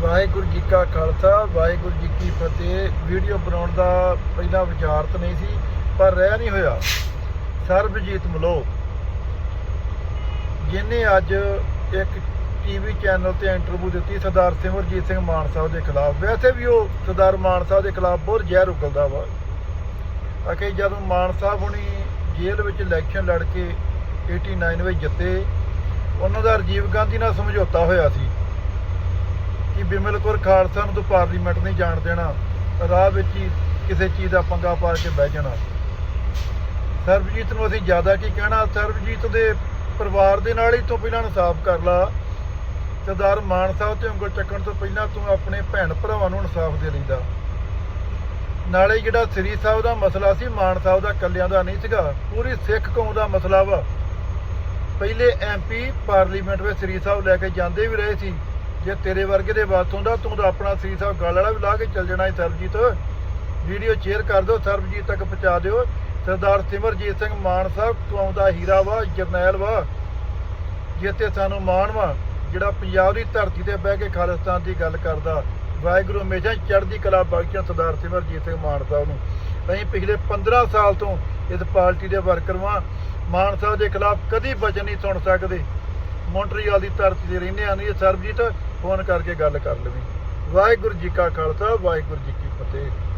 ਵਾਹਿਗੁਰੂ ਜੀ ਕਾ ਖਾਲਸਾ, ਵਾਹਿਗੁਰੂ ਜੀ ਕੀ ਫਤਿਹ। ਵੀਡੀਓ ਬਣਾਉਣ ਦਾ ਪਹਿਲਾ ਵਿਚਾਰ ਤਾਂ ਨਹੀਂ ਸੀ, ਪਰ ਰਹਿ ਨਹੀਂ ਹੋਇਆ। ਸਰਬਜੀਤ ਮਲੋ। ਜਿਨੇ ਅੱਜ ਇੱਕ ਟੀਵੀ ਚੈਨਲ ਤੇ ਇੰਟਰਵਿਊ ਦਿੱਤੀ, ਸਰਦਾਰ ਸਿਮਰਜੀਤ ਸਿੰਘ ਮਾਨ ਸਾਹਿਬ ਦੇ ਖਿਲਾਫ। ਵੈਸੇ ਵੀ ਉਹ ਸਰਦਾਰ ਮਾਨ ਸਾਹਿਬ ਦੇ ਖਿਲਾਫ ਬਹੁਤ ਜ਼ਹਿਰ ਉਗਲਦਾ ਵਾ। ਅਕੇ ਜਦੋਂ ਮਾਨ ਸਾਹਿਬ ਹੁਣੀ ਜੇਲ੍ਹ ਵਿੱਚ ਇਲੈਕਸ਼ਨ ਲੜ ਕੇ 89 ਵਿੱਚ ਜਿੱਤੇ, ਉਹਨਾਂ ਦਾ ਰਾਜੀਵ ਗਾਂਧੀ ਨਾਲ ਸਮਝੌਤਾ ਹੋਇਆ ਸੀ। ਕਿ ਬਿਮਲ ਕੌਰ ਖਾਲਸਾ ਨੂੰ ਤਾਂ ਪਾਰਲੀਮੈਂਟ ਨਹੀਂ ਜਾਣ ਦੇਣਾ, ਰਾਹ ਵਿੱਚ ਹੀ ਕਿਸੇ ਚੀਜ਼ ਦਾ ਪੰਗਾ ਪਾ ਕੇ ਬਹਿ ਜਾਣਾ। ਸਰਬਜੀਤ ਨੂੰ ਅਸੀਂ ਜ਼ਿਆਦਾ ਕੀ ਕਹਿਣਾ, ਸਰਬਜੀਤ ਦੇ ਪਰਿਵਾਰ ਦੇ ਨਾਲ ਹੀ ਤੋਂ ਪਹਿਲਾਂ ਇਨਸਾਫ ਕਰ ਲਾ। ਸਰਦਾਰ ਮਾਨ ਸਾਹਿਬ ਤੇ ਉਂਗਲ ਚੱਕਣ ਤੋਂ ਪਹਿਲਾਂ ਤੂੰ ਆਪਣੇ ਭੈਣ ਭਰਾਵਾਂ ਨੂੰ ਇਨਸਾਫ ਦੇ ਲੈਂਦਾ। ਨਾਲੇ ਜਿਹੜਾ ਸ੍ਰੀ ਸਾਹਿਬ ਦਾ ਮਸਲਾ ਸੀ, ਮਾਨ ਸਾਹਿਬ ਦਾ ਕੱਲਿਆਂ ਦਾ ਨਹੀਂ ਸੀਗਾ, ਪੂਰੀ ਸਿੱਖ ਕੌਮ ਦਾ ਮਸਲਾ ਵਾ। ਪਹਿਲੇ ਐਮਪੀ ਪਾਰਲੀਮੈਂਟ ਵਿੱਚ ਸ੍ਰੀ ਸਾਹਿਬ ਲੈ ਕੇ ਜਾਂਦੇ ਵੀ ਰਹੇ ਸੀ। ਜੇ ਤੇਰੇ ਵਰਗੇ ਦੇ ਬਾਤ ਹੁੰਦਾ, ਤੂੰ ਤਾਂ ਆਪਣਾ ਸ੍ਰੀ ਸਾਹਿਬ ਗੱਲ ਵਾਲਾ ਵੀ ਲਾ ਕੇ ਚੱਲ ਜਾਣਾ ਸੀ ਸਰਬਜੀਤ। ਵੀਡੀਓ ਸ਼ੇਅਰ ਕਰ ਦਿਓ, ਸਰਬਜੀਤ ਤੱਕ ਪਹੁੰਚਾ ਦਿਓ। ਸਰਦਾਰ ਸਿਮਰਜੀਤ ਸਿੰਘ ਮਾਨ ਸਾਹਿਬ ਕੌਮ ਆਉਂਦਾ ਹੀਰਾ ਵਾ, ਜਰਨੈਲ ਵਾ। ਜਿੱਤੇ ਸਾਨੂੰ ਮਾਣ ਵਾ, ਜਿਹੜਾ ਪੰਜਾਬ ਦੀ ਧਰਤੀ ਤੇ ਬਹਿ ਕੇ ਖਾਲਿਸਤਾਨ ਦੀ ਗੱਲ ਕਰਦਾ। ਵਾਹਿਗੁਰੂ ਹਮੇਸ਼ਾ ਚੜ੍ਹਦੀ ਕਲਾ ਬਖਸ਼ਣ ਸਰਦਾਰ ਸਿਮਰਜੀਤ ਸਿੰਘ ਮਾਨ ਸਾਹਿਬ ਨੂੰ। ਅਸੀਂ ਪਿਛਲੇ 15 ਸਾਲ ਤੋਂ ਇਸ ਪਾਰਟੀ ਦੇ ਵਰਕਰ ਵਾਂ। ਮਾਨ ਸਾਹਿਬ ਦੇ ਖਿਲਾਫ ਕਦੀ ਵਚਨ ਨਹੀਂ ਸੁਣ ਸਕਦੇ। ਮੌਂਟਰੀਅਲ ਦੀ ਧਰਤੀ ਤੇ ਰਹਿੰਦੇ ਆ, ਨਹੀਂ ਸਰਬਜੀਤ ਫੋਨ ਕਰਕੇ ਗੱਲ ਕਰ ਲਵੀਂ। ਵਾਹਿਗੁਰੂ ਜੀ ਕਾ ਖਾਲਸਾ ਵਾਹਿਗੁਰੂ ਜੀ ਕੀ ਫਤਿਹ।